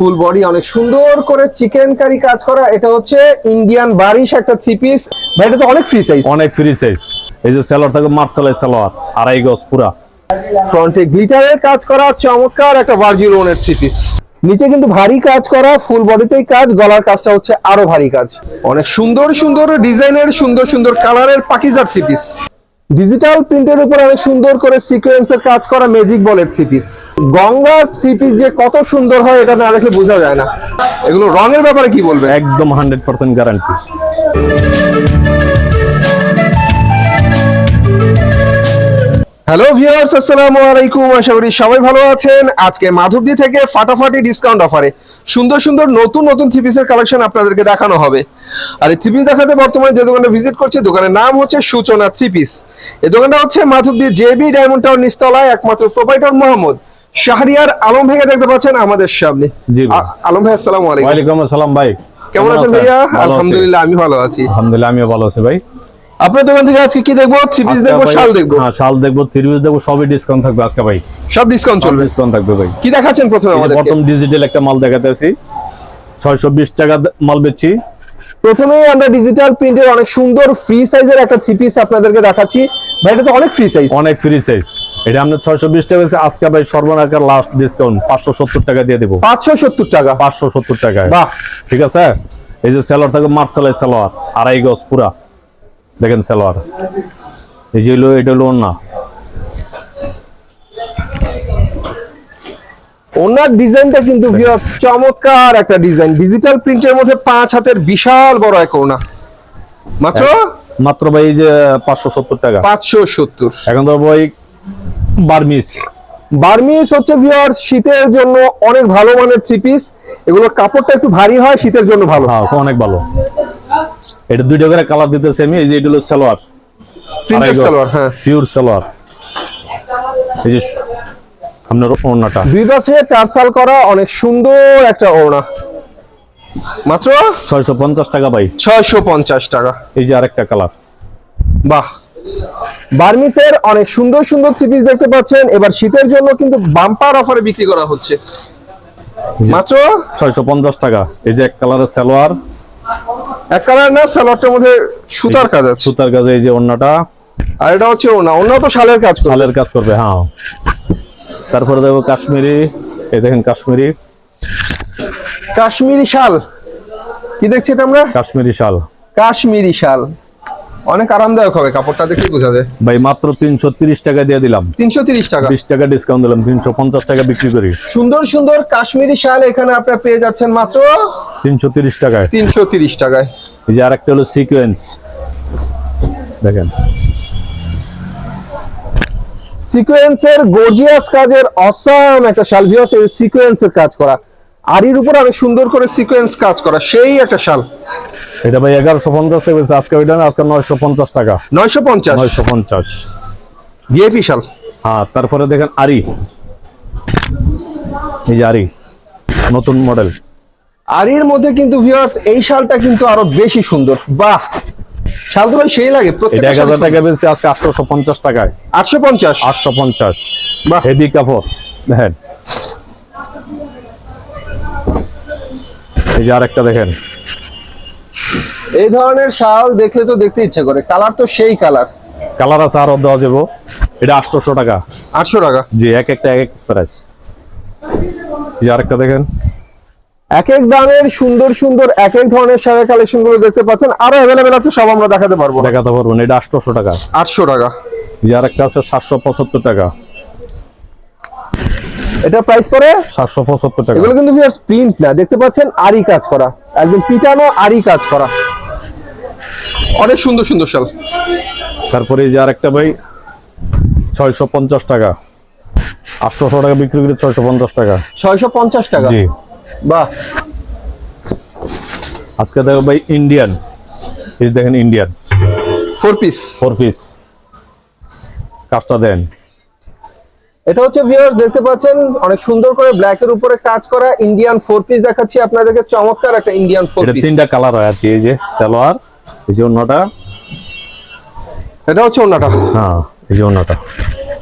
Full body অনেক সুন্দর করে চিকেন কারি কাজ করা। এটা হচ্ছে ইন্ডিয়ান বারিশ একটা থ্রি পিস ভাই এটা তো অনেক ফ্রি সাইজ অনেক ফ্রি সাইজ এই যে সেলোয়ার থাকে মার্শালাই সালোয়ার আড়াই গজ পুরা। ফ্রন্টে গ্লিটারের কাজ করা চমৎকার একটা ভার্জিলোনের থ্রি পিস নিচে কিন্তু ভারী কাজ করা ফুল বডিতেই কাজ গলার কাজটা হচ্ছে আরও ভারী কাজ। অনেক সুন্দর সুন্দর ডিজাইনের সুন্দর সুন্দর কালারের পাকিজার থ্রি পিস ডিজিটাল প্রিন্টের উপর অনেক সুন্দর করে সিকোয়েন্সের কাজ করা ম্যাজিক বলের three piece Ganga three piece যে কত সুন্দর হয়, এটা না দেখলে বোঝা যায় না। এগুলো রঙের ব্যাপারে কি বলবে একদম hundred percent guarantee hello viewers আসসালামু আলাইকুম। আশা করি সবাই ভালো আছেন। আজকে মাধবদী থেকে ফাটাফাটি ডিসকাউন্ট অফারে সুন্দর সুন্দর নতুন নতুন থ্রি পিসের কালেকশন আপনাদেরকে দেখানো হবে। আর এই থ্রি পিস দেখাতে বর্তমানে যে দোকানটা ভিজিট করছি দোকানের নাম হচ্ছে সূচনা থ্রি পিস এই দোকানটা হচ্ছে মাধবদী জেবি ডায়মন্ড টাউন নিস্তলায় একমাত্র প্রোপাইটর মোহাম্মদ শাহরিয়ার আলম ভাইয়া দেখতে পাচ্ছেন আমাদের সামনে। আলম ভাই আসসালামু আলাইকুম। ওয়ালাইকুম আসসালাম ভাই। কেমন আছেন ভাইয়া? আলহামদুলিল্লাহ আমি ভালো আছি। আলহামদুলিল্লাহ আমিও ভালো আছি ভাই। আপনার দোকান থেকে আজকে কি দেখব? থ্রি পিস দেখব শাল দেখব? হ্যাঁ শাল দেখব থ্রি পিস দেখব সবই ডিসকাউন্ট থাকবে আজকে ভাই। সব ডিসকাউন্ট চলবে। ডিসকাউন্ট থাকবে ভাই। কি দেখাচ্ছেন প্রথমে আমাদের প্রথম ডিজিটাল একটা মাল দেখাতে ছয়শো বিশ টাকা মাল বেচছি। প্রথমেই আমরা ডিজিটাল প্রিন্টের অনেক সুন্দর ফ্রি সাইজের একটা থ্রি পিস আপনাদেরকে দেখাচ্ছি। ভাই এটা তো অনেক ফ্রি সাইজ অনেক ফ্রি সাইজ এটা আমরা ছয়শো বিশ টাকা বেচছি। আজকে ভাই সর্বনাকার লাস্ট ডিসকাউন্ট পাঁচশো সত্তর টাকা দিয়ে দেবো। পাঁচশো সত্তর টাকা। পাঁচশো সত্তর টাকায়। বাহ। ঠিক আছে? এই যে সেলোয়ার থাকে মার্শালাই সালোয়ার আড়াই গজ পুরা। দেখেন সেলোয়ার। এই যে হলো এটা হলো ওনা ওনার ডিজাইনটা কিন্তু ভিউয়ার্স চমৎকার একটা ডিজাইন। ডিজিটাল প্রিন্টের মধ্যে পাঁচ হাতের বিশাল বড় এক ওনা মাত্র? মাত্র ভাই এই যে পাঁচশো সত্তর টাকা। পাঁচশো সত্তর। এখন তো ভাই বার্মিস বার্মিস হচ্ছে ভিউয়ার্স শীতের জন্য অনেক ভালো মানের থ্রি পিস এগুলো কাপড়টা একটু ভারী হয় শীতের জন্য ভালো। হ্যাঁ অনেক ভালো। এটা দুইটা করে কালার দিতেছে আমি এই যে এটা হলো সালোয়ার। প্রিন্টেড কালার হ্যাঁ। পিওর সালোয়ার। এই যে আপনার ওড়নাটা। দুই পাশে টার্সাল করা অনেক সুন্দর একটা ওড়না। মাত্র? ছয়শো পঞ্চাশ টাকা ভাই। ছয়শো পঞ্চাশ টাকা। এই যে আরেকটা কালার বাহ। বার্মিসের অনেক সুন্দর সুন্দর থ্রি পিস দেখতে পাচ্ছেন। এবার শীতের জন্য কিন্তু বাম্পার অফারে বিক্রি করা হচ্ছে। মাত্র? ছয়শো পঞ্চাশ টাকা। এই যে এক কালারের সালোয়ার। এক কালার না সালোয়ারটার মধ্যে সুতার কাজ আছে। সুতার কাজে এই যে ওড়নাটা আর এটা হচ্ছে ওনা ওনা তো শালের কাজ শালের কাজ করবে হ্যাঁ। তারপরে দেখব কাশ্মীরি এই দেখেন কাশ্মীরি। কাশ্মীরি শাল। কি দেখছি এটা আমরা? কাশ্মীরি শাল। কাশ্মীরি শাল। অনেক আরামদায়ক হবে কাপড়টা দেখে বোঝা যায়। ভাই মাত্র টাকা দিয়ে দিলাম। টাকা। বিশ টাকা ডিসকাউন্ট দিলাম টাকা বিক্রি করি। সুন্দর সুন্দর কাশ্মীরি শাল এখানে আপনারা পেয়ে যাচ্ছেন মাত্র তিনশো টাকায়। টাকায়। এই যে আরেকটা হলো সিকোয়েন্স দেখেন। সিকোয়েন্সের গর্জিয়াস কাজের অসাম একটা শাল। ভিউয়ার্স এই সিকোয়েন্সের কাজ করা। আরির উপর অনেক সুন্দর করে সিকোয়েন্স কাজ করা। সেই একটা শাল। এটা ভাই এগারোশো পঞ্চাশ টাকা বেশি আজকে ওইটা আজকে নয়শো পঞ্চাশ টাকা। নয়শো পঞ্চাশ? নয়শো পঞ্চাশ। ভিআইপি শাল হ্যাঁ তারপরে দেখেন আরি। এই যে আরি নতুন মডেল। আরির মধ্যে কিন্তু ভিউয়ার্স এই শালটা কিন্তু আরও বেশি সুন্দর। বাহ! শালগুলো সেই লাগে এটা প্রত্যেকটা এক হাজার টাকা বেশি আজকে আটশোশো পঞ্চাশ টাকায়। আটশো পঞ্চাশ আটশো পঞ্চাশ বাহ! হেভি কাপড় দেখেন। এই যে আরেকটা দেখেন। এই ধরনের শাল দেখলে তো দেখতে ইচ্ছে করে। কালার তো সেই কালার। কালার আছে আরও দেওয়া যাব। এটা আটশোশো টাকা। আটশো টাকা? জি এক একটা এক এক প্রাইস আরেকটা দেখেন। এক এক দামের সুন্দর সুন্দর এক এক ধরনের শাড়ির কালেকশনগুলো দেখতে পাচ্ছেন। আরও অ্যাভেলেবেল আছে সব আমরা দেখাতে পারব। দেখাতে পারব না এটা আটশোশো টাকা। আটশো টাকা। যে আরেকটা আছে সাতশো পঁচাত্তর টাকা। এটা প্রাইস পরে? সাতশো পঁচাত্তর টাকা। এগুলো কিন্তু ভিউয়ার্স প্রিন্ট না দেখতে পাচ্ছেন আরি কাজ করা। একদম পিটানো আরি কাজ করা। অনেক সুন্দর সুন্দর শাল। তারপরে এই যে আরেকটা ভাই ছয়শো পঞ্চাশ টাকা। আটশোশো টাকা বিক্রি করে ছয়শো পঞ্চাশ টাকা। ছয়শো পঞ্চাশ টাকা? জি। বাহ। আজকে দেখো ভাই ইন্ডিয়ান এই দেখেন Indian four piece four piece কাজটা দেন। এটা হচ্ছে ভিউয়ার্স দেখতে পাচ্ছেন অনেক সুন্দর করে ব্ল্যাক এর উপরে কাজ করা ইন্ডিয়ান ফোর পিস দেখাচ্ছি আপনাদেরকে। চমৎকার একটা ইন্ডিয়ান ফোর এটা পিস তিনটা কালার হয় আর কি এই যে সালোয়ার। এই যে অন্যটা? এটা হচ্ছে ওন্নাটা হ্যাঁ এই যে অন্যটা।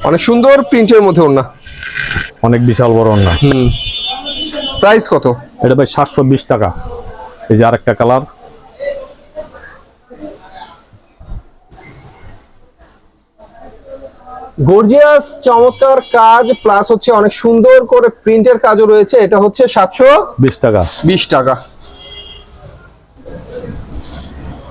অনেক সুন্দর প্রিন্টের মধ্যে ওন্না অনেক বিশাল বড় অন্য। হুম। প্রাইস কত? এটা ভাই সাতশো বিশ টাকা। এই যে আরেকটা কালার। গর্জিয়াস চমৎকার কাজ প্লাস হচ্ছে অনেক সুন্দর করে প্রিন্টের কাজও রয়েছে। এটা হচ্ছে সাতশো বিশ টাকা। বিশ টাকা।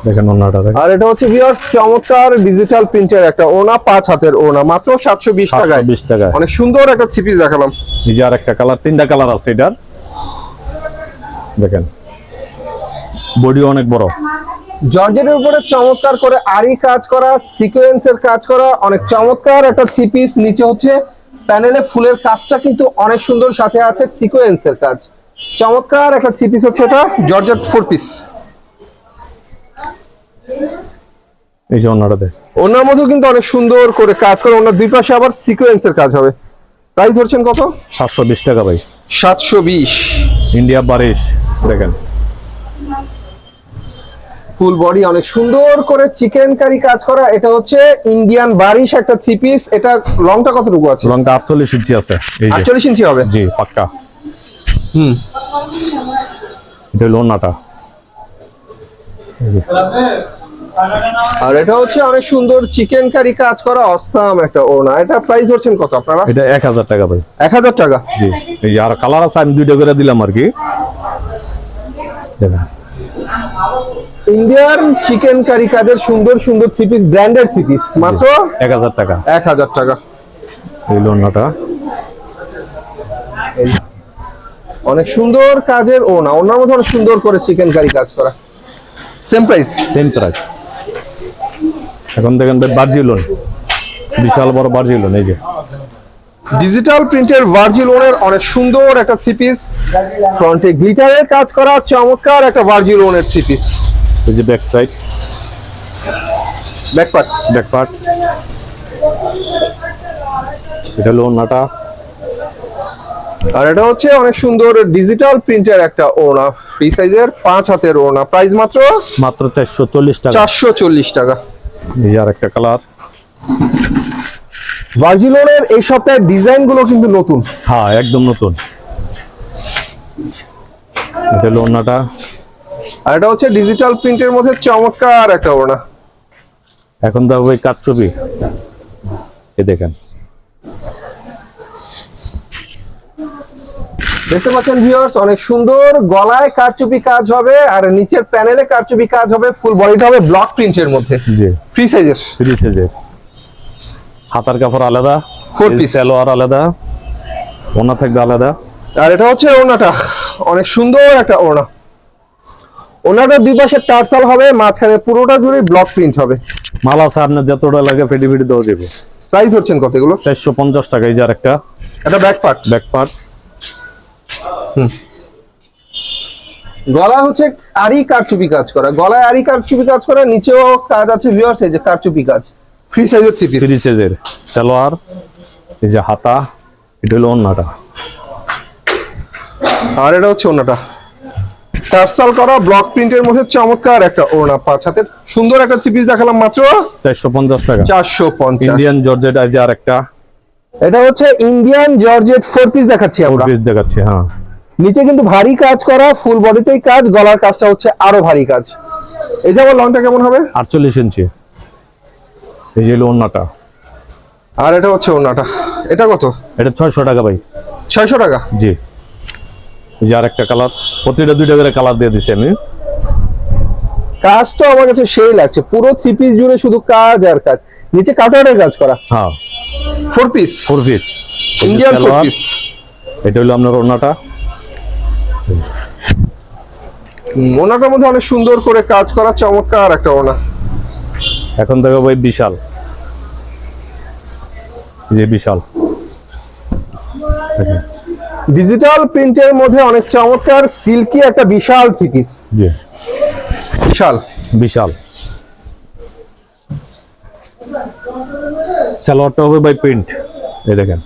দেখেন দেখেন। আর এটা হচ্ছে ভিউয়ার্স চমৎকার ডিজিটাল প্রিন্টের একটা ওনা পাঁচ হাতের ওনা মাত্র সাতশো বিশ সাতশো টাকায়। টাকা অনেক সুন্দর একটা দেখালাম। এই যে আরেকটা কালার তিনটা কালার আছে এটার। দেখেন। বডি অনেক বড়। জর্জেটের উপরে চমৎকার করে আরি কাজ করা সিকোয়েন্সের কাজ করা অনেক চমৎকার একটা থ্রি পিস নিচে হচ্ছে প্যানেলে ফুলের কাজটা কিন্তু অনেক সুন্দর সাথে আছে সিকোয়েন্সের কাজ। চমৎকার একটা থ্রি পিস হচ্ছে এটা জর্জেট ফোর পিস এই যে অন্যটা দেখ। ওনার মধ্যেও কিন্তু অনেক সুন্দর করে কাজ করে ওনার দুই পাশে আবার সিকোয়েন্সের কাজ হবে। প্রাইস ধরছেন কত? সাতশো বিশ টাকা ভাই। সাতশো বিশ। ইন্ডিয়া বারিশ দেখেন। ফুল বডি অনেক সুন্দর করে চিকেন কারি কাজ করা। এটা হচ্ছে ইন্ডিয়ান বারিশ একটা থ্রি পিস এটা লংটা কতটুকু আছে? লঙ্কা আটচল্লিশ ইঞ্চি আছে। আটচল্লিশ ইঞ্চি হবে? জি পাক্কা। হুম। এটা হলো অন্যটা। আর এটা হচ্ছে অনেক সুন্দর চিকেন কারি কাজ করা অসাম একটা ওনা এটা প্রাইস ধরছেন কত আপনারা? এটা এক হাজার টাকা ভাই। এক হাজার টাকা? জি। এই আর কালার আছে আমি দুইটা করে দিলাম আর কি। দেখেন। ইন্ডিয়ান চিকেন কারি কাজের সুন্দর সুন্দর three piece branded three piece মাত্র এক হাজার টাকা। এক হাজার টাকা। এই এই। অনেক সুন্দর কাজের ওনা ওনার মধ্যে অনেক সুন্দর করে চিকেন কারি কাজ করা। সেম প্রাইস সেম প্রাইস এখন দেখেন ভাই বার্জিলন বিশাল বড় বার্জিলন এই যে। ডিজিটাল প্রিন্টের ভার্জিলোনের অনেক সুন্দর একটা থ্রি পিস ফ্রন্টে গ্লিটারের কাজ করা চমৎকার একটা ভার্জিলোনের থ্রি পিস এই যে back side back part back part এটা হলো অন্যটা আর এটা হচ্ছে অনেক সুন্দর ডিজিটাল প্রিন্টের একটা ওনা ফ্রি সাইজের পাঁচ হাতের ওনা প্রাইস মাত্র? মাত্র চারশো চল্লিশ টাকা। চারশো চল্লিশ টাকা। এই একটা কালার ভার্জিলোনের এই সপ্তাহের ডিজাইনগুলো কিন্তু নতুন। হ্যাঁ একদম নতুন। এটা হলো অন্যটা আর এটা হচ্ছে ডিজিটাল প্রিন্টের মধ্যে চমৎকার একটা ওনা এখন তো ওই কাঠ ছবি এ দেখেন। দেখতে পাচ্ছেন ভিউয়ার্স অনেক সুন্দর গলায় কারচুপি কাজ হবে আর নিচের প্যানেলে কারচুপি কাজ হবে ফুল বডিটা হবে ব্লক প্রিন্টের মধ্যে। জি। ফ্রি সাইজের থ্রি সাইজের হাতার কাপড় আলাদা এই piece. সালোয়ার আলাদা ওনা থাকবে আলাদা। আর এটা হচ্ছে ওনাটা অনেক সুন্দর একটা ওনা ওনাটার দুই পাশে টার্সাল হবে মাঝখানে পুরোটা জুড়ে ব্লক প্রিন্ট হবে। মালা আপনার যতটা লাগে ফেটি ফেটি দেওয়া যাবে। প্রাইস ধরছেন কত এগুলো? চারশো পঞ্চাশ টাকা এই যে আরেকটা। এটা ব্যাক পার্ট ব্যাক পার্ট গলা হচ্ছে আরি কারচুপি কাজ করা। গলায় আরি কারচুপি কাজ করা নিচেও কাজ আছে ভিউয়ার্স এই যে কারচুপি কাজ। ফ্রি সাইজের থ্রি পিস থ্রি সাইজের সালোয়ার এই যে হাতা এটা হলো অন্যটা আর এটা হচ্ছে ওনাটা টার্সাল করা ব্লক প্রিন্টের মধ্যে চমৎকার একটা ওড়না পাঁচ হাতে সুন্দর একটা থ্রি পিস দেখালাম মাত্র। চারশো পঞ্চাশ টাকা। চারশো পঞ্চাশ। ইন্ডিয়ান জর্জেট এই যে আরেকটা। এটা হচ্ছে ইন্ডিয়ান জর্জেট ফোর পিস দেখাচ্ছি আমরা। পিস দেখাচ্ছি হ্যাঁ। নিচে কিন্তু ভারী কাজ করা ফুল বডিতেই কাজ গলার কাজটা হচ্ছে আরও ভারী কাজ। এই যে আমার লংটা কেমন হবে? আটচল্লিশ ইঞ্চি। এই যে হলো অন্যটা আর এটা হচ্ছে ওনাটা এটা কত? এটা ছয়শো টাকা ভাই। ছয়শো টাকা? জি। এই যে আরেকটা কালার প্রতিটা দুইটা করে কালার দিয়ে দিছি আমি। কাজ তো আমার কাছে সেই লাগছে। পুরো থ্রি পিস জুড়ে শুধু কাজ আর কাজ। নিচে কাটারের কাজ করা। হ্যাঁ। Four piece four piece Indian four piece এটা হলো আপনার ওড়নাটা। ওনাটার মধ্যে অনেক সুন্দর করে কাজ করা চমৎকার একটা ওনা এখন দেখো ভাই বিশাল। যে বিশাল। ডিজিটাল প্রিন্টের মধ্যে অনেক চমৎকার সিল্কি একটা বিশাল থ্রি পিস জি। বিশাল। বিশাল। সালোয়ারটা হবে বাই প্রিন্ট এই দেখেন।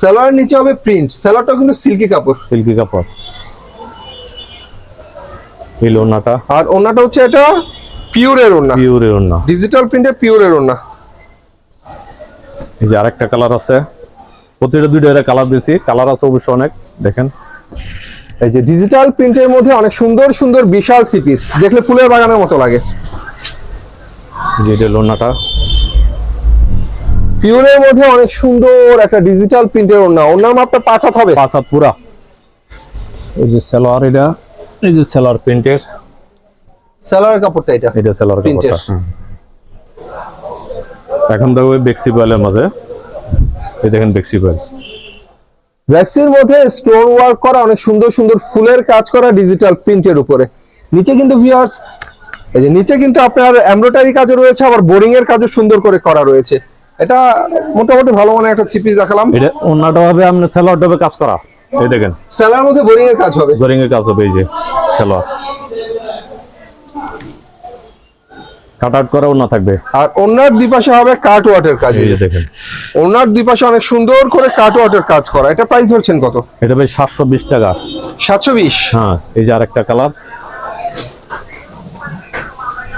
সেলার নিচে হবে প্রিন্ট সেলারটা কিন্তু সিল্কি কাপড়। সিল্কি কাপড়। এই লোনাটা আর ওনাটা হচ্ছে এটা পিওর পিওরের ওনা পিওরের ওড়না ডিজিটাল প্রিন্টের পিওরের ওনা এই যে আরেকটা কালার আছে। প্রতিটা দুইটা কালার দিয়েছি। কালার আছে অবশ্য অনেক। দেখেন। এই যে ডিজিটাল প্রিন্টের মধ্যে অনেক সুন্দর সুন্দর বিশাল থ্রি পিস দেখলে ফুলের বাগানের মতো লাগে। যেটা লোনাটা পিওরের মধ্যে অনেক সুন্দর একটা ডিজিটাল প্রিন্টের ওড়না। ওড়নার মাপটা পাঁচ হাত হবে। পাঁচ হাত পুরা। এই যে সেলোয়ার এটা। এই যে সেলোয়ার প্রিন্টের সালোয়ার কাপড়টা এটা। এটা সেলোয়ার কাপড়টা এখন দেখো বেক্সি বয়েলের মাঝে। এই দেখেন বেক্সি বয়েল ভ্যাক্সির মধ্যে স্টোন ওয়ার্ক করা অনেক সুন্দর সুন্দর ফুলের কাজ করা ডিজিটাল প্রিন্টের উপরে। নিচে কিন্তু ভিউয়ার্স এই যে নিচে কিন্তু আপনার এমব্রয়ডারি কাজও রয়েছে আবার বোরিং এর কাজও সুন্দর করে করা রয়েছে। এটা মোটামুটি ভালো মানে একটা সিপিস পিস দেখালাম। এটা অন্যটা হবে আপনার সেলর হবে কাজ করা। এই দেখেন। সেলার মধ্যে বোরিং এর কাজ হবে। বোরিং এর কাজ হবে এই যে সেলোয়ার কাট আউট করা থাকবে। আর ওনার দুই পাশে হবে কাট ওয়াটের কাজ। এই যে দেখেন। ওনার দুই পাশে অনেক সুন্দর করে কাট ওয়াটের কাজ করা। এটা প্রাইস ধরছেন কত? এটা সাতশো বিশ টাকা। সাতশো বিশ? হ্যাঁ এই যে আরেকটা কালার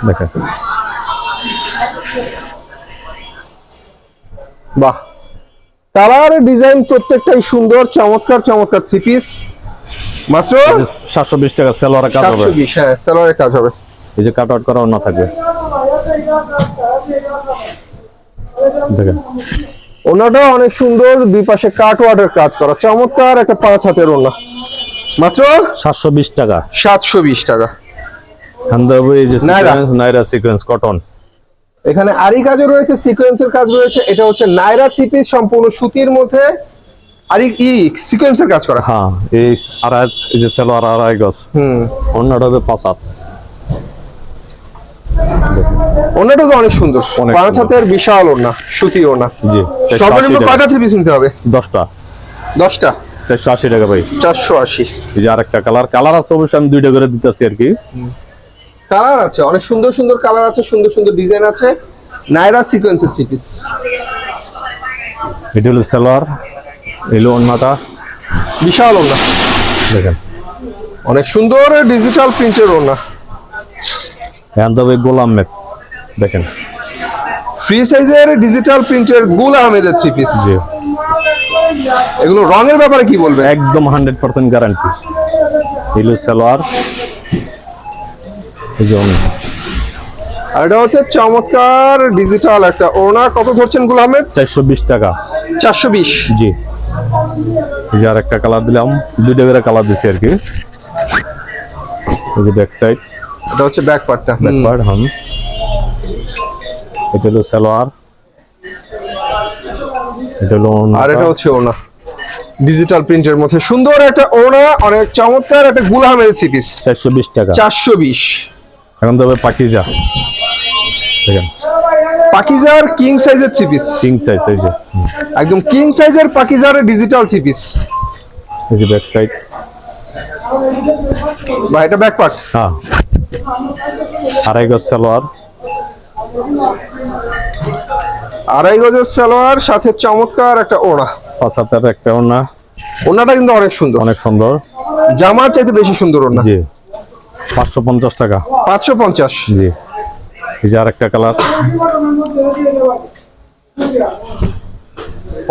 দেখেন। বাহ। কালার ডিজাইন প্রত্যেকটাই সুন্দর চমৎকার চমৎকার থ্রি পিস মাত্র সাতশো বিশ টাকা সেলোয়ারের কাজ হবে। সাতশো বিশ হ্যাঁ সেলারের কাজ হবে। এই যে কাট আউট করা অন্য থাকবে। দেখেন। ওনাটাও অনেক সুন্দর দুই পাশে কাট ওয়াটের কাজ করা। চমৎকার একটা পাঁচ হাতের ওনা মাত্র? সাতশো বিশ টাকা। সাতশো বিশ টাকা। নাইরা। সিকোয়েন্স কটন এখানে আরি কাজও রয়েছে সিকোয়েন্সের কাজ রয়েছে। এটা হচ্ছে নাইরা থ্রি সম্পূর্ণ সুতির মধ্যে। আরি ই সিকোয়েন্সের কাজ করা। হ্যাঁ এই আড়াই এই যে সেলোয়ার আড়াই গজ। হুম। অন্যটা হবে পাঁচ হাত ওনাটা তো অনেক সুন্দর। পাঁচ হাতের বিশাল ওনা সুতি ওনা জি সর্বনিম্ন কয়টা থ্রি পিস নিতে হবে? দশটা। দশটা? চারশো আশি টাকা ভাই। চারশো আশি। এই যে আরেকটা কালার কালার আছে অবশ্যই আমি দুইটা করে দিতেছি আর কি। কালার আছে অনেক সুন্দর সুন্দর কালার আছে সুন্দর সুন্দর ডিজাইন আছে। নাইরা সিকোয়েন্সের থ্রি পিস এটা হলো সেলোয়ার এলো অন্যটা বিশাল ওনা দেখেন। অনেক সুন্দর ডিজিটাল প্রিন্টের ওনা হ্যান্ড হবে গোল আহমেদ দেখেন। ফ্রি সাইজের ডিজিটাল প্রিন্টের গুল আহমেদের থ্রি পিস জি। এগুলো রঙের ব্যাপারে কি বলবে একদম হান্ড্রেড পার্সেন্ট গ্যারান্টি এলো সেলোয়ার। এই যে আর এটা হচ্ছে চমৎকার ডিজিটাল একটা ওনা কত ধরছেন গুল আহমেদ? চারশো বিশ টাকা। চারশো বিশ। জি। এই যে আরেকটা কালার দিলাম। দুইটা করে কালার দিছি আর কি। ব্যাক সাইড এটা হচ্ছে ব্যাক পার্টটা ব্যাক পার্ট হাম। এটা হলো সালোয়ার। এটা হলো আর এটা হচ্ছে ওনা ডিজিটাল প্রিন্টের মধ্যে। সুন্দর একটা ওনা অনেক চমৎকার একটা গুল আহমেদের পিস চারশো বিশ টাকা। চারশো বিশ। এখন তবে পাকিজা। দেখেন। পাকিজার কিং সাইজের থ্রি পিস সিং চাইজ এই যে। একদম কিং সাইজের পাকিজার ডিজিটাল থ্রি পিস এই যে ব্যাক সাইড বা এটা ব্যাক পার্ট হ্যাঁ। আড়াই গজ সালোয়ার। আড়াই গজের সালোয়ার সাথে চমৎকার একটা ওড়া পাঁচ হাতের একটা ওনা ওনাটা কিন্তু অনেক সুন্দর। অনেক সুন্দর। জামার চাইতে বেশি সুন্দর ওড়না। জি। পাঁচশো পঞ্চাশ টাকা। পাঁচশো পঞ্চাশ। জি। এই যে আরেকটা কালার।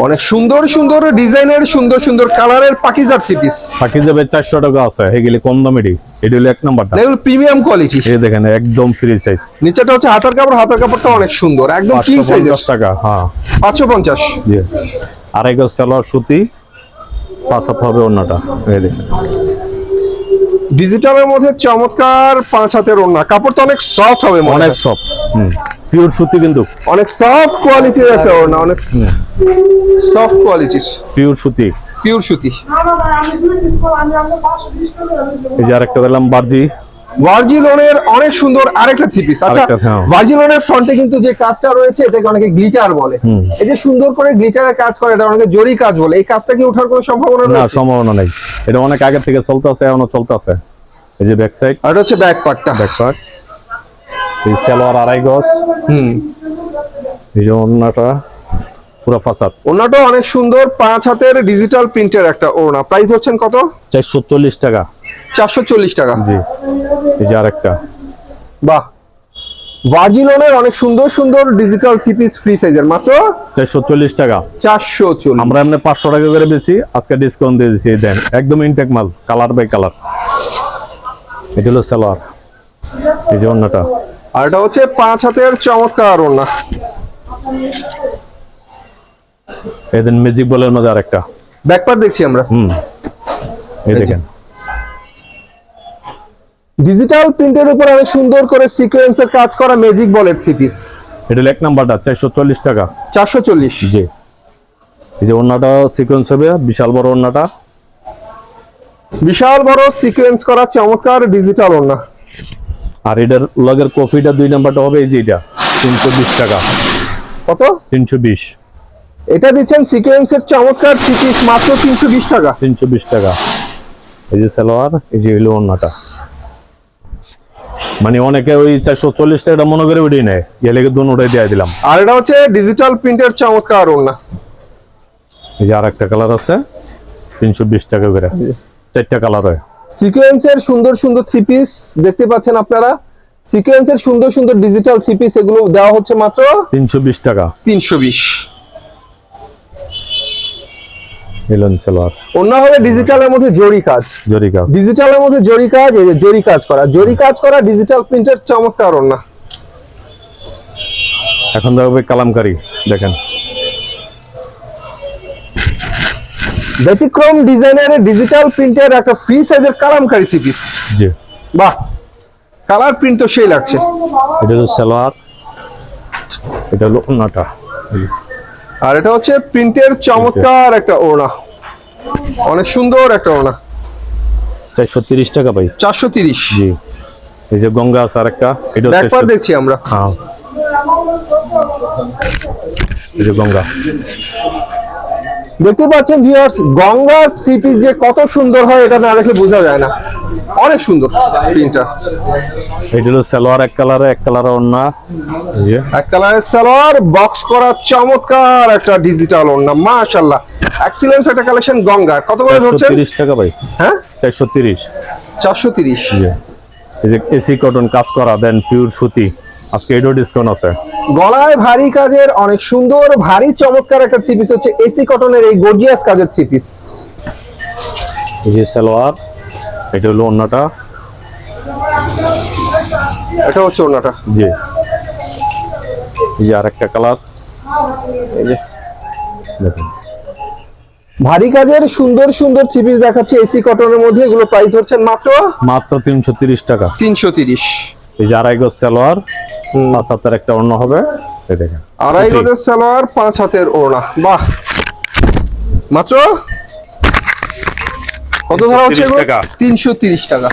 অনেক সুন্দর সুন্দর ডিজাইনের সুন্দর সুন্দর কালারের পাকিজার থ্রি পিস বাকি যাবে চারশো টাকা আছে এগুলি কম দামেরই এটা হলো এক নাম্বারটা। এগুলো প্রিমিয়াম কোয়ালিটি এই দেখেন একদম ফ্রি সাইজ নিচেটা হচ্ছে হাতার কাপড় হাতার কাপড়টা অনেক সুন্দর একদম কিং সাইজের পঞ্চাশ টাকা হ্যাঁ। পাঁচশো পঞ্চাশ। জি আড়াই গজ সালোয়ার সুতি পাঁচ হাত হবে অন্যটা। এই দেখেন। ডিজিটালের মধ্যে চমৎকার পাঁচ হাতের ওড়না। কাপড় তো অনেক সফট হবে মনে অনেক। সফট পিওর সুতি কিন্তু। অনেক সফট কোয়ালিটির একটা ওড়না অনেক সফট কোয়ালিটির পিওর সুতি। পিওর সুতি। এই যে আরেকটা দিলাম বার্জি ভার্জিলনের অনেক সুন্দর আরেকটা থ্রি পিস আচ্ছা হ্যাঁ। ভার্জিলনের ফ্রন্টে কিন্তু যে কাজটা রয়েছে এটাকে অনেকে গ্লিটার বলে। এই যে সুন্দর করে গ্লিটারের কাজ করে এটা অনেকে জরি কাজ বলে। এই কাজটা কি ওঠার কোনো সম্ভাবনা না সম্ভাবনা নেই। এটা অনেক আগে থেকে চলতে আছে এখনও চলতে আছে। এই যে ব্যাক সাইড আর এটা হচ্ছে ব্যাক পার্টটা ব্যাক পার্ট এই সালোয়ার আড়াই গজ। হুম। এই যে অন্যটা পুরো ফাসাদ। ওনাটা অনেক সুন্দর পাঁচ হাতের ডিজিটাল প্রিন্টের একটা ওড়না। প্রাইস হচ্ছেন কত? চারশো চল্লিশ টাকা। চারশো চল্লিশ টাকা। জি। এই যে আরেকটা। বাহ। ভার্জিলনের অনেক সুন্দর সুন্দর ডিজিটাল থ্রি পিস ফ্রি সাইজের মাত্র চারশো চল্লিশ টাকা। চারশো চল্লিশ। আমরা এমনি পাঁচশো টাকা করে বেশি আজকে ডিসকাউন্ট দিয়ে দিচ্ছি দেন একদম ইনটেক মাল কালার বাই কালার এটা হলো সালোয়ার। এই যে অন্যটা আর এটা হচ্ছে পাঁচ হাতের চমৎকার ওড়না। এই দেন ম্যাজিক বলের মধ্যে আরেকটা। ব্যাকপার দেখছি আমরা। হুম। এই দেখেন। ডিজিটাল প্রিন্টের উপর অনেক সুন্দর করে সিকোয়েন্সের কাজ করা ম্যাজিক বলের থ্রি পিস এটা হলো এক নাম্বারটা চারশো চল্লিশ টাকা। চারশো চল্লিশ। জি। এই যে অন্যটা সিকোয়েন্স হবে বিশাল বড় অন্যটা বিশাল বড় সিকোয়েন্স করা চমৎকার ডিজিটাল ওড়না। আর এটার লগের কফিটা দুই নাম্বারটা হবে এই যে এটা তিনশো বিশ টাকা। কত? তিনশো বিশ। এটা দিচ্ছেন সিকোয়েন্সের চমৎকার থ্রি পিস মাত্র তিনশো বিশ টাকা। তিনশো বিশ টাকা। এই যে সালোয়ার এই যে হলো অন্যটা মানে অনেকে ওই চারশো চল্লিশ টাকা মনে করে ওইটাই নেয়। এ লেগে দুন ওটাই দিয়ে দিলাম। আর এটা হচ্ছে ডিজিটাল প্রিন্টের চমৎকার ওড়না। এই যে আর একটা কালার আছে তিনশো বিশ টাকা করে। চারটা কালার হয়। সিকোয়েন্সের সুন্দর সুন্দর থ্রি পিস দেখতে পাচ্ছেন আপনারা। সিকোয়েন্সের সুন্দর সুন্দর ডিজিটাল থ্রি পিস এগুলো দেওয়া হচ্ছে মাত্র তিনশো বিশ টাকা। তিনশো বিশ। মিলন সালোয়ার। অন্য হবে ডিজিটালের মধ্যে জরি কাজ। জরি কাজ। ডিজিটালের মধ্যে জরি কাজ এই যে জরি কাজ করা। জরি কাজ করা ডিজিটাল প্রিন্টের চমৎকার ওড়না। এখন দেখবে কালামকারি দেখেন। ব্যতিক্রম ডিজাইনের ডিজিটাল প্রিন্টের একটা ফ্রি সাইজের কালামকারি থ্রি পিস জি। বাহ কালার প্রিন্ট তো সেই লাগছে। এটা হলো সালোয়ার এটা হলো অন্যটা আর এটা হচ্ছে প্রিন্টের চমৎকার একটা ওড়না। অনেক সুন্দর একটা ওড়না। চারশো তিরিশ টাকা ভাই। চারশো তিরিশ। জি। এই যে গঙ্গা আছে আর একটা এটা ব্যাকপার দেখছি আমরা। হ্যাঁ। এই যে গঙ্গা। দেখতে পাচ্ছেন ভিউয়ার্স গঙ্গা থ্রি পিস যে কত সুন্দর হয় এটা না দেখলে বোঝা যায় না। অনেক সুন্দর প্রিন্টটা এটা হলো সালোয়ার এক কালারে এক কালার যে। এক কালারের সালোয়ার বক্স করা চমৎকার একটা ডিজিটাল ওড়না মাশাআল্লাহ। এক্সিলেন্স একটা কালেকশন গঙ্গা কত করে ধরছেন? তিরিশ টাকা ভাই। হ্যাঁ? চারশো তিরিশ। চারশো তিরিশ। জি এই যে এসি কটন কাজ করা দেন পিওর সুতি। আজকে এটাও ডিসকাউন্ট আছে। গলায় ভারী কাজের অনেক সুন্দর ভারী চমৎকার একটা থ্রি পিস হচ্ছে এসি কটনের এই গর্জিয়াস কাজের থ্রি পিস এই যে সালোয়ার এটা হলো অন্যটা এটা হচ্ছে ওড়নাটা। জি। এই যে আরেকটা কালার দেখুন। ভারী কাজের সুন্দর সুন্দর থ্রি পিস দেখাচ্ছে এসি কটনের মধ্যে। এগুলো প্রাইস হচ্ছেন মাত্র মাত্র তিনশো তিরিশ টাকা। তিনশো তিরিশ। এই যে আড়াই গজ সালোয়ার। পাঁচ হাতের একটা অন্য হবে। আড়াই। গজের সালোয়ার পাঁচ হাতের ওড়না। বাহ! মাত্র? কত ধরা হচ্ছে 330 টাকা। তিনশো তিরিশ টাকা।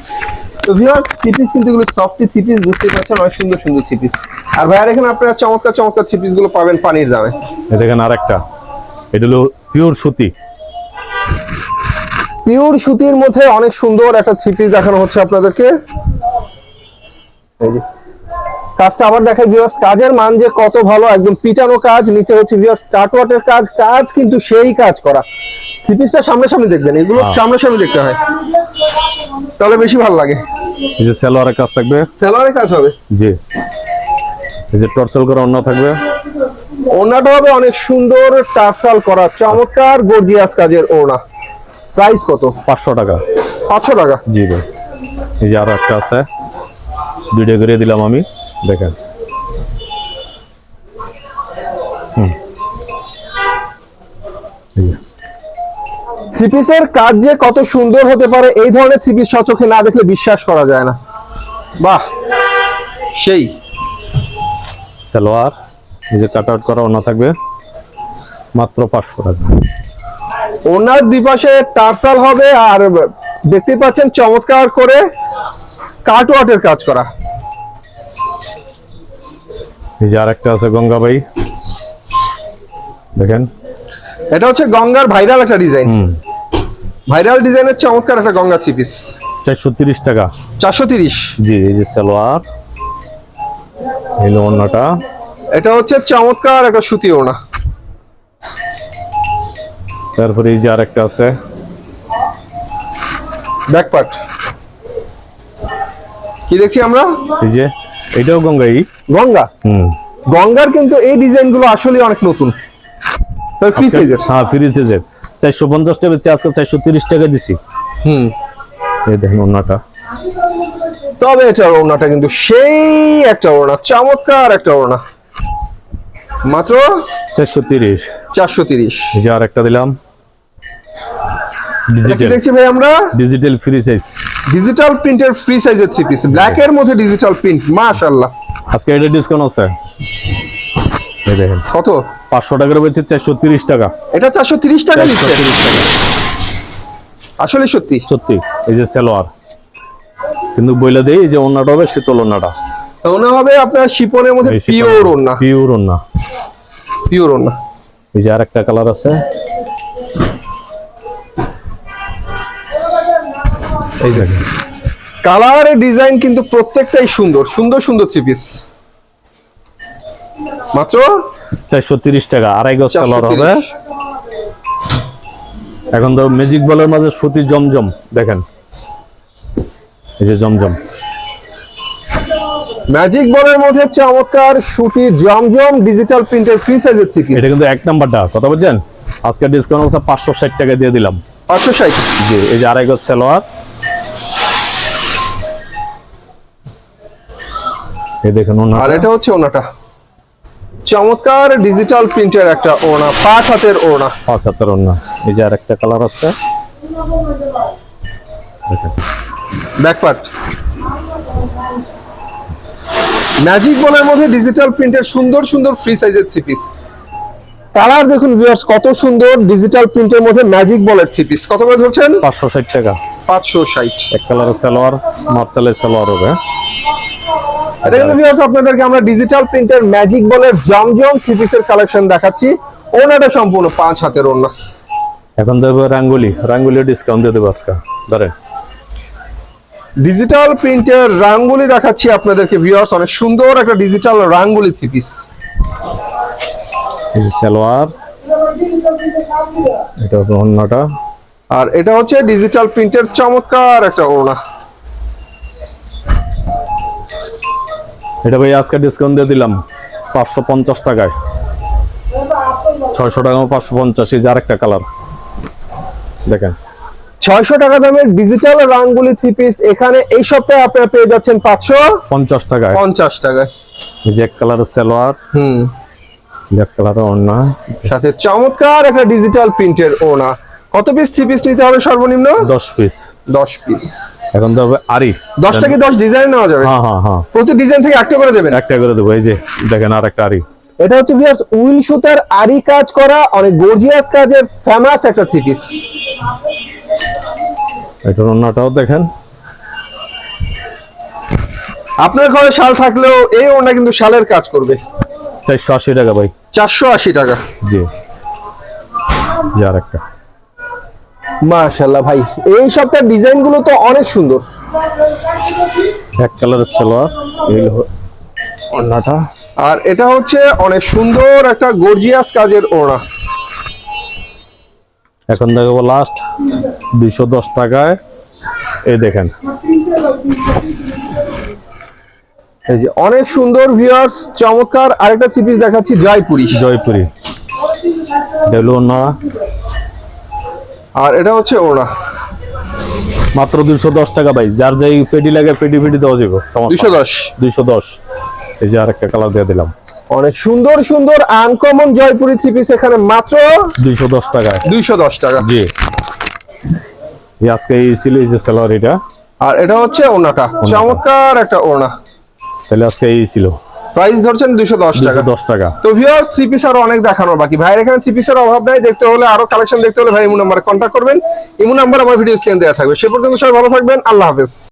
তো ভিউয়ার্স থ্রিপিস কিন্তু এগুলো সফটি থ্রিপিস বুঝতে পারছেন অনেক সুন্দর সুন্দর থ্রিপিস আর ভাইয়ার এখানে আপনারা চমৎকার চমৎকার থ্রিপিসগুলো পাবেন পানির দামে। এই দেখেন আরেকটা। এটা হলো পিওর সুতি। পিওর সুতির মধ্যে অনেক সুন্দর একটা দেখানো হচ্ছে আপনাদেরকে। এই যে। কাজটা আবার দেখাই ভিউয়ার্স কাজের মান যে কত ভালো একদম পিটানো কাজ নিচে হচ্ছে ভিউয়ার্স কাটওয়াটের কাজ কাজ কিন্তু সেই কাজ করা। থ্রি পিসটা সামনাসামনি দেখবেন এগুলো হ্যাঁ। সামনাসামনি দেখতে হয়। তাহলে বেশি ভালো লাগে। এই যে সালোয়ারের কাজ থাকবে? সেলারে কাজ হবে? জি। এই যে টর্চল করা অন্য থাকবে? ওড়নাটা হবে অনেক সুন্দর টার্সাল করা চমৎকার গর্জিয়াস কাজের ওড়না। প্রাইস কত? পাঁচশো টাকা। পাঁচশো টাকা। জি ভাই। এই যে আরও একটা আছে। দুইটা করে দিলাম আমি। দেখেন। থ্রি পিসের কাজ যে কত সুন্দর হতে পারে এই ধরনের থ্রি পিস সচোখে না দেখলে বিশ্বাস করা যায় না। বাহ! সেই। সালোয়ার যে কাট আউট করা অন্য থাকবে মাত্র পাঁচশো টাকা। ওনার দুই পাশে টার্সাল হবে আর দেখতে পাচ্ছেন চমৎকার করে কাটওয়াটের কাজ করা। এই যে আরেকটা আছে গঙ্গাবাই দেখেন। এটা হচ্ছে গঙ্গার ভাইরাল একটা ডিজাইন। ভাইরাল ডিজাইনের চমৎকার একটা গঙ্গা থ্রি পিস। চারশো তিরিশ টাকা। চারশো তিরিশ। জি এই যে সালোয়ার এই অন্যটা এটা হচ্ছে চমৎকার একটা সুতি ওড়না। তারপরে এই যে আরেকটা আছে। ব্যাক পার্ট কি দেখছি আমরা? এই যে এটাও গঙ্গাই? গঙ্গা? হুম। গঙ্গার কিন্তু এই ডিজাইনগুলো আসলে অনেক নতুন। ফ্রি সাইজের হ্যাঁ ফ্রি সাইজের চারশো পঞ্চাশ টাকা বেচে আজকে চারশো তিরিশ টাকা দিছি। হুম। এই দেখেন ওনাটা তবে এটা ওড়নাটা কিন্তু সেই একটা ওড়না চমৎকার একটা ওড়না। মাত্র চারশো তিরিশ। চারশো তিরিশ। যে আর একটা দিলাম। ডিজিটাল দেখছি ভাই আমরা ডিজিটাল ফ্রি সাইজ ডিজিটাল প্রিন্টের ফ্রি সাইজের থ্রি পিস ব্ল্যাক এর মধ্যে ডিজিটাল প্রিন্ট মাশাআল্লাহ। আজকে এটা ডিসকাউন্ট আছে। এই দেখেন। কত? পাঁচশো টাকার বেচে চারশো তিরিশ টাকা। এটা চারশো তিরিশ টাকা নিচ্ছে? তিরিশ টাকা। আসলে সত্যি। সত্যি। এই যে সালোয়ার। কিন্তু বইলা দেই এই যে ওন্নাটা হবে শীতল ওন্নাটা। ওনা হবে আপনার শিপনের মধ্যে পিওর ওড়না। পিওর ওন্না পিওর ওড়না। এই যে আর একটা কালার আছে। এই দেখেন। কালার ডিজাইন কিন্তু প্রত্যেকটাই সুন্দর সুন্দর সুন্দর থ্রি পিস মাত্র? চারশো তিরিশ টাকা আড়াই গজ কালার হবে। এখন তো ম্যাজিক বলের মাঝে সুতি জমজম দেখেন। এই যে জমজম। ম্যাজিক বলের মধ্যে চমৎকার সুতি জমজম ডিজিটাল প্রিন্টের ফ্রি সাইজের থ্রি পিস এটা কিন্তু এক নাম্বারটা কথা বলছেন আজকে ডিসকাউন্ট আছে পাঁচশো ষাট টাকা দিয়ে দিলাম। পাঁচশো ষাট। জি এই যে আড়াই গজ সালোয়ার এই দেখেন ওনার আর এটা হচ্ছে ওনাটা। চমৎকার ডিজিটাল প্রিন্টের একটা ওড়না পাঁচ হাতের ওড়না। পাঁচ হাতের ওনা এই যে আর একটা কালার আছে ব্যাকপার্ট ম্যাজিক বলের মধ্যে ডিজিটাল প্রিন্টের সুন্দর সুন্দর ফ্রি সাইজের থ্রি পিস কালার দেখুন ভিউয়ার্স কত সুন্দর ডিজিটাল প্রিন্টের মধ্যে ম্যাজিক বলের থ্রি পিস কত করে ধরছেন? পাঁচশো ষাট টাকা। পাঁচশো ষাট। এক কালারের সালোয়ার মার্শালের সালোয়ার হবে। এটা কিন্তু ভিউয়ার্স আপনাদেরকে আমরা ডিজিটাল প্রিন্টের ম্যাজিক বলের জমজম থ্রি পিসের কালেকশন দেখাচ্ছি। ওনাটা সম্পূর্ণ পাঁচ হাতের ওড়না। এখন দেবো রাঙ্গুলি। রাঙ্গুলি ডিসকাউন্ট দিয়ে দেবো আজকে। ধরেন ডিজিটাল প্রিন্টের রাঙ্গুলি দেখাচ্ছি আপনাদেরকে ভিউয়ার্স অনেক সুন্দর একটা ডিজিটাল রাঙ্গুলি থ্রি পিস এই সালোয়ার। এটা অন্যটা আর এটা হচ্ছে ডিজিটাল প্রিন্টের চমৎকার একটা ওড়না। এটা ভাই আজকে ডিসকাউন্ট দিয়ে দিলাম পাঁচশো পঞ্চাশ টাকায়। ছয়শো টাকা পাঁচশো পঞ্চাশ এই যে আরেকটা কালার দেখেন। ছয়শো টাকা দামের ডিজিটাল রাঙ্গুলি থ্রি পিস এখানে এই সপ্তাহে আপনারা পেয়ে যাচ্ছেন পাঁচশো পঞ্চাশ টাকায়। পঞ্চাশ টাকায়। এই যে এক কালারের সালোয়ার। হুম। এক কালারের অন্য সাথে চমৎকার একটা ডিজিটাল প্রিন্টের ওড়না। কত পিস থ্রি পিস নিতে হবে সর্বনিম্ন? দশ পিস দশ পিস এখন তো আরি দশটা কি দশ ডিজাইন নেওয়া যাবে? হ্যাঁ হ্যাঁ হ্যাঁ। প্রতি ডিজাইন থেকে একটা করে দেবেন? একটা করে দেবো এই যে দেখেন আর একটা আরি এটা হচ্ছে ভিউয়ার্স উইল সুতার আরি কাজ করা অনেক গর্জিয়াস কাজের ফেমাস একটা থ্রি পিস এটার অন্যটাও দেখেন। আপনার ঘরে শাল থাকলেও এই ওড়না কিন্তু শালের কাজ করবে। চারশো আশি টাকা ভাই। চারশো আশি টাকা। জি। জি আর একটা। মাশাল্লাহ ভাই এই সবটার ডিজাইনগুলো তো অনেক সুন্দর। এক কালারের সালোয়ার হলো আর এটা হচ্ছে অনেক সুন্দর একটা গর্জিয়াস কাজের ওড়না। এখন দেখাবো লাস্ট দুইশো দশ টাকায়। এই দেখেন। এই যে অনেক সুন্দর ভিউয়ার্স চমৎকার আরেকটা থ্রি পিস দেখাচ্ছি জয়পুরি। জয়পুরি। ওনা আর এটা হচ্ছে ওড়না। মাত্র দুইশো দশ টাকা ভাই। যার যাই পেডি লাগে পেডি পেডি দেওয়া যাবে দুশো দশ। দুইশো দশ। এই যে আরেকটা কালার দিয়ে দিলাম। অনেক সুন্দর সুন্দর আনকমন জয়পুরি থ্রি পিস এখানে মাত্র দুইশো দশ টাকায় দুইশো দশ টাকা। জি। আজকে এই ছিল এই যে স্যালারিটা আর এটা হচ্ছে ওনাটা চমৎকার একটা ওড়না। তাহলে আজকে এই ছিল। প্রাইস ধরছেন দুইশো দশ টাকা। দশ টাকা। তো ভিওর থ্রি পিস আরও অনেক দেখানোর বাকি। ভাইয়ের এখানে থ্রি পিসের অভাব নাই দেখতে হলে আরও কালেকশন দেখতে হলে ভাই ইমু নাম্বারে কন্ট্যাক্ট করবেন। ইমু নাম্বার আমার ভিডিও স্ক্রিন দেওয়া থাকবে। সে পর্যন্ত সবাই ভালো থাকবেন। আল্লাহ হাফেজ।